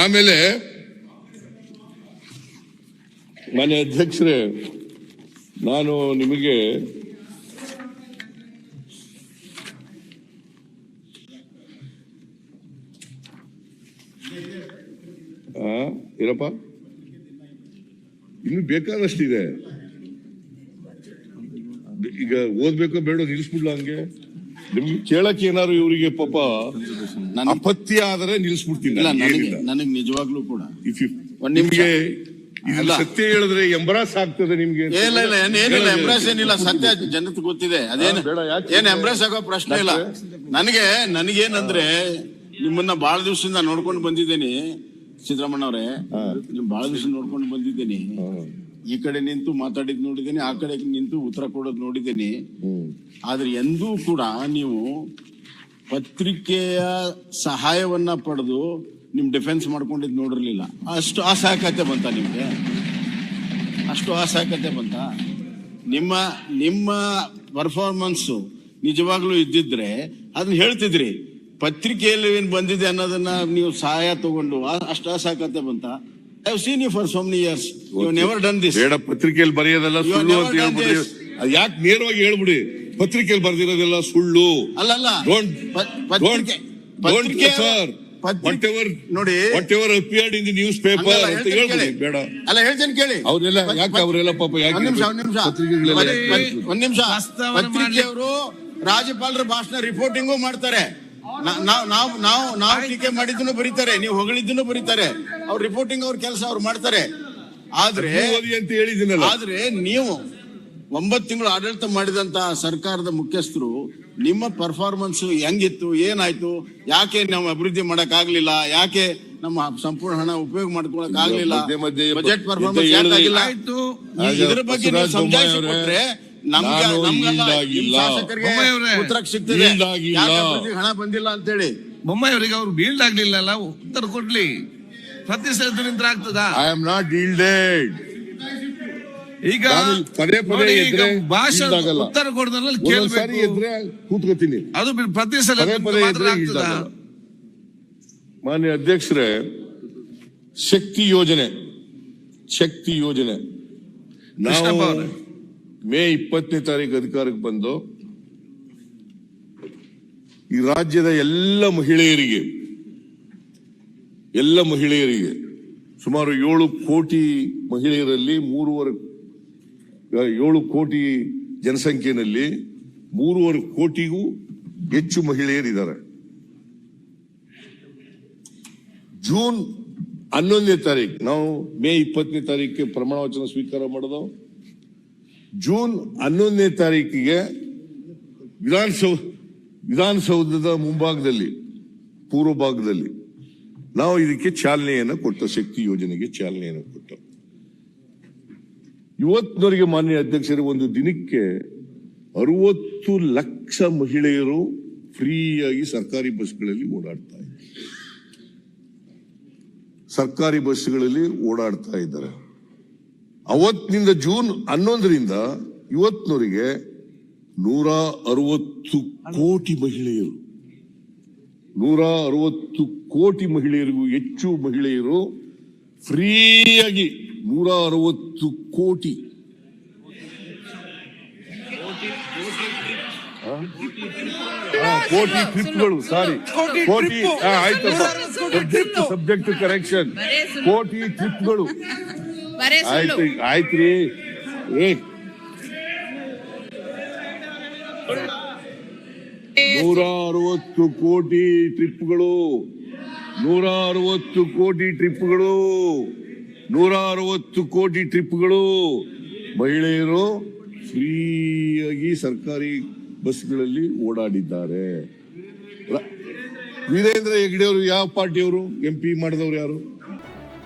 ಆಮೇಲೆ ಮಾನ್ಯ ಅಧ್ಯಕ್ಷರೇ ನಾನು ನಿಮಗೆ ಇರಪ್ಪ ಇನ್ನು ಬೇಕಾದಷ್ಟಿದೆ. ಈಗ ಓದ್ಬೇಕೋ ಬೇಡ ನಿಲ್ಸ್ಬಿಡ್ಲ ಹಂಗೆ? ನಿಮ್ಗೆ ಕೇಳಕ್ಕೆ ಏನಾದ್ರು ಇವರಿಗೆ ಪಾಪ ಅಪತ್ಯ ಆದ್ರೆ ನಿಲ್ಸ್ಬಿಡ್ತೀನಿ ನನಗೆ ನಿಜವಾಗ್ಲೂ ಕೂಡ. ನಿಮ್ಗೆ. ಸತ್ಯ ಹೇಳಿದ್ರೆ ಎಂಬ್ರಾಸ್ ಆಗ್ತದೆ ನಿಮ್ಗೆ ಎಂಬ್ರಾಸ್ ಇಲ್ಲ ಇಲ್ಲ ಏನಿಲ್ಲ ಎಂಬ್ರೆಸ್ ಏನಿಲ್ಲ ಸತ್ಯ ಜನತೆ ಗೊತ್ತಿದೆ. ಅದೇನು? ಏನ್ ಎಂಬ್ರಾಸ್ ಆಗೋ ಪ್ರಶ್ನೆ ಇಲ್ಲ. ನನಗೆ ನನಗೇನಂದ್ರೆ ನಿಮ್ಮನ್ನ ಬಹಳ ದಿವಸದಿಂದ ನೋಡ್ಕೊಂಡು ಬಂದಿದ್ದೀನಿ ಸಿದ್ದರಾಮಣ್ಣ ಅವರೇ. ನಿಮ್ ಬಹಳ ದಿವಸ ನೋಡ್ಕೊಂಡು ಬಂದಿದ್ದೀನಿ. ಈ ಕಡೆ ನಿಂತು ಮಾತಾಡಿದ್ ನೋಡಿದ್ದೀನಿ ಆ ಕಡೆ ನಿಂತು ಉತ್ತರ ಕೊಡೋದು ನೋಡಿದ್ದೀನಿ ಆದ್ರೆ ಎಂದೂ ಕೂಡ ನೀವು ಪತ್ರಿಕೆಯ ಸಹಾಯವನ್ನ ಪಡೆದು ನಿಮ್ ಡಿಫೆನ್ಸ್ ಮಾಡ್ಕೊಂಡಿದ್ ನೋಡಿರ್ಲಿಲ್ಲ. ಅಷ್ಟು ಅಸಹಾಯಕತೆ ಬಂತ ನಿಮ್ಗೆ? ಅಷ್ಟು ಅಸಹಾಯಕತೆ ಬಂತ? ನಿಮ್ಮ ನಿಮ್ಮ ಪರ್ಫಾರ್ಮೆನ್ಸ್ ನಿಜವಾಗ್ಲೂ ಇದ್ದಿದ್ರೆ ಅದನ್ನ ಹೇಳ್ತಿದ್ರಿ. ಪತ್ರಿಕೆಯಲ್ಲಿ ಏನ್ ಬಂದಿದೆ ಅನ್ನೋದನ್ನ ನೀವು ಸಹಾಯ ತಗೊಂಡು ಅಷ್ಟು ಅಸಹಾಯಕತೆ ಬಂತ? I seen you for so many years you never done this ಬೇಡ ಪತ್ರಿಕೆಯಲ್ಲಿ ಬರೆಯೋದೆಲ್ಲ You ಸುಳ್ಳು have ಅಂತ never done ಹೇಳ್ಬಿಡಿ. this. ಯಾಕೆ ನೇರವಾಗಿ ಹೇಳ್ಬಿಡಿ? ಪತ್ರಿಕೆಯಲ್ಲಿ ಬರ್ದಿರೋದೆಲ್ಲ ಸುಳ್ಳು. ಅಲ್ಲಲ್ಲ. Don't- ಪ- ಪತ್ರಿಕೆ ಪತ್ರಿಕೆ ಸರ್ ಪತ್ರಿಕೆ- ವಾಟ್ ಎವರ್ ನೋಡಿ. Whatever appeared in the newspaper ಅಂತ ಹೇಳ್ತೀನಿ ಹೇಳ್ಬಿಡಿ ಕೇಳಿ. ಬೇಡ. ಅಲ್ಲ ಹೇಳ್ತೇನೆ ಕೇಳಿ. ಅವರೆಲ್ಲ ಪತ್- ಯಾಕೆ ಪತ್- ಅವರೆಲ್ಲ ಪಾಪ ಯಾಕೆ ಒಂದ್ ನಿಮಿಷ ಒಂದ್ ನಿಮಿಷ. ಪತ್ರಿಕೆಗಳೆಲ್ಲ ಪತ್- ಯಾಕೆ ಪತ್- ಬರ್ತಾರೆ? ಒಂದ್ ನಿಮಿಷ. ವಾಸ್ತವನ ಪತ್ರಿಕೆಯವರು ರಾಜ್ಯಪಾಲರ ಭಾಷಣ ರಿಪೋರ್ಟಿಂಗು ಮಾಡ್ತಾರೆ. ನಾವ್ ನಾವು ನಾವು ನಾವು ಟೀಕೆ ಮಾಡಿದ್ದನ್ನು ಬರೀತಾರೆ ನೀವು ಹೊಗಳಿದ್ದನ್ನು ಬರೀತಾರೆ. ಅವ್ರ ರಿಪೋರ್ಟಿಂಗ್ ಅವ್ರ ಕೆಲಸ ಅವ್ರು ಮಾಡ್ತಾರೆ. ಆದ್ರೆ ಓದಿ ಅಂತ ಹೇಳಿದಿನಲ್ಲ ಆದ್ರೆ ನೀವು ಒಂಬತ್ತು ತಿಂಗಳು ಆಡಳಿತ ಮಾಡಿದಂತ ಸರ್ಕಾರದ ಮುಖ್ಯಸ್ಥರು ನಿಮ್ಮ ಪರ್ಫಾರ್ಮೆನ್ಸ್ ಹೆಂಗಿತ್ತು ಏನಾಯ್ತು ಯಾಕೆ ನಾವು ಅಭಿವೃದ್ಧಿ ಮಾಡಕ್ ಆಗ್ಲಿಲ್ಲ ಯಾಕೆ ನಮ್ಮ ಸಂಪೂರ್ಣ ಹಣ ಉಪಯೋಗ ಮಾಡ್ಕೊಳಕ್ ಆಗ್ಲಿಲ್ಲ ಬಜೆಟ್ ಪರ್ಫಾರ್ಮೆನ್ಸ್ ಇದ್ರ ಬಗ್ಗೆ ನೀವು ಕೊಟ್ರೆ ಹಣ ಬಂದಿಲ್ಲ ಅಂತೇಳಿ? ಬೊಮ್ಮಾಯಿ ಅವರಿಗೆ ಅವ್ರು ಬೀಲ್ಡ್ ಆಗ್ಲಿಲ್ಲ ಉತ್ತರ ಕೊಡ್ಲಿ. ಪ್ರತಿ ನಿಂತ್ರ ಆಗ್ತದ? ಐ ಆಮ್ ನಾಟ್ ಡೀಲ್ಡೆಡ್ ಈಗ ಪದೇ ಪದೇ ಭಾಷೆ. ಉತ್ತರ ಕೊಡೋದ್ರಲ್ಲಿ ಕೇಳ್ಬೇಕು. ಕೂತ್ಕೋತೀನಿ. ಅದು ಪ್ರತಿ ಸಲ ಮಾನ್ಯ ಅಧ್ಯಕ್ಷರೇ ಶಕ್ತಿ ಯೋಜನೆ. ಶಕ್ತಿ ಯೋಜನೆ. ನಾವು. ಮೇ ಇಪ್ಪತ್ತನೇ ತಾರೀಕು ಅಧಿಕಾರಕ್ಕೆ ಬಂದು ಈ ರಾಜ್ಯದ ಎಲ್ಲ ಮಹಿಳೆಯರಿಗೆ ಎಲ್ಲ ಮಹಿಳೆಯರಿಗೆ ಸುಮಾರು ಏಳು ಕೋಟಿ ಮಹಿಳೆಯರಲ್ಲಿ ಮೂರುವರೆ, ಏಳು ಕೋಟಿ ಜನಸಂಖ್ಯೆಯಲ್ಲಿ ಮೂರುವರೆ ಕೋಟಿಗೂ ಹೆಚ್ಚು ಮಹಿಳೆಯರಿದ್ದಾರೆ. ಜೂನ್ ಹನ್ನೊಂದನೇ ತಾರೀಕು, ನಾವು ಮೇ ಇಪ್ಪತ್ತನೇ ತಾರೀಕಿಗೆ ಪ್ರಮಾಣ ವಚನ ಸ್ವೀಕಾರ ಮಾಡೋದು. ಜೂನ್ ಹನ್ನೊಂದನೇ ತಾರೀಕಿಗೆ ವಿಧಾನಸೌ, ವಿಧಾನಸೌಧದ ಮುಂಭಾಗದಲ್ಲಿ ಪೂರ್ವ ಭಾಗದಲ್ಲಿ ನಾವು ಇದಕ್ಕೆ ಚಾಲನೆಯನ್ನು ಕೊಟ್ಟ, ಶಕ್ತಿ ಯೋಜನೆಗೆ ಚಾಲನೆಯನ್ನು ಕೊಟ್ಟ. ಇವತ್ತಿನವರಿಗೆ ಮಾನ್ಯ ಅಧ್ಯಕ್ಷರು, ಒಂದು ದಿನಕ್ಕೆ ಅರವತ್ತು ಲಕ್ಷ ಮಹಿಳೆಯರು ಫ್ರೀಯಾಗಿ ಸರ್ಕಾರಿ ಬಸ್ಗಳಲ್ಲಿ ಓಡಾಡ್ತಾ ಇದ್ದಾರೆ. ಸರ್ಕಾರಿ ಬಸ್ಗಳಲ್ಲಿ ಓಡಾಡ್ತಾ ಇದ್ದಾರೆ. ಅವತ್ತಿನಿಂದ ಜೂನ್ ಹನ್ನೊಂದರಿಂದ ಇವತ್ತಿನವರೆಗೆ ನೂರ ಅರವತ್ತು ಕೋಟಿ ಮಹಿಳೆಯರು ನೂರ ಅರವತ್ತು ಕೋಟಿ ಮಹಿಳೆಯರಿಗೂ ಹೆಚ್ಚು ಮಹಿಳೆಯರು ಫ್ರೀಯಾಗಿ ನೂರ ಅರವತ್ತು ಕೋಟಿ. ಕೋಟಿ ಟ್ರಿಪ್ಗಳು ಸಾರಿ. ಕೋಟಿ ಆ, ಆಯ್ತಪ್ಪ. Subject subject correction. ಕೋಟಿ ಟ್ರಿಪ್ಗಳು. ಬರೇ ಸುಳ್ಳು. ಆಯ್ತು ಆಯ್ತ್ರಿ. ಏ. ನೂರ ಅರವತ್ತು ಕೋಟಿ ಟ್ರಿಪ್ಗಳು. ನೂರ ಅರವತ್ತು ಕೋಟಿ ಟ್ರಿಪ್ಗಳು. ನೂರ ಅರವತ್ತು ಕೋಟಿ ಟ್ರಿಪ್ಗಳು. ಮಹಿಳೆಯರು ಫ್ರೀಯಾಗಿ ಸರ್ಕಾರಿ ಬಸ್ಗಳಲ್ಲಿ ಓಡಾಡಿದ್ದಾರೆ. ವೀರೇಂದ್ರ ಹೆಗ್ಡೆ ಅವರು ಯಾವ ಪಾರ್ಟಿಯವರು? ಎಂ ಪಿ ಮಾಡಿದವರು ಯಾರು?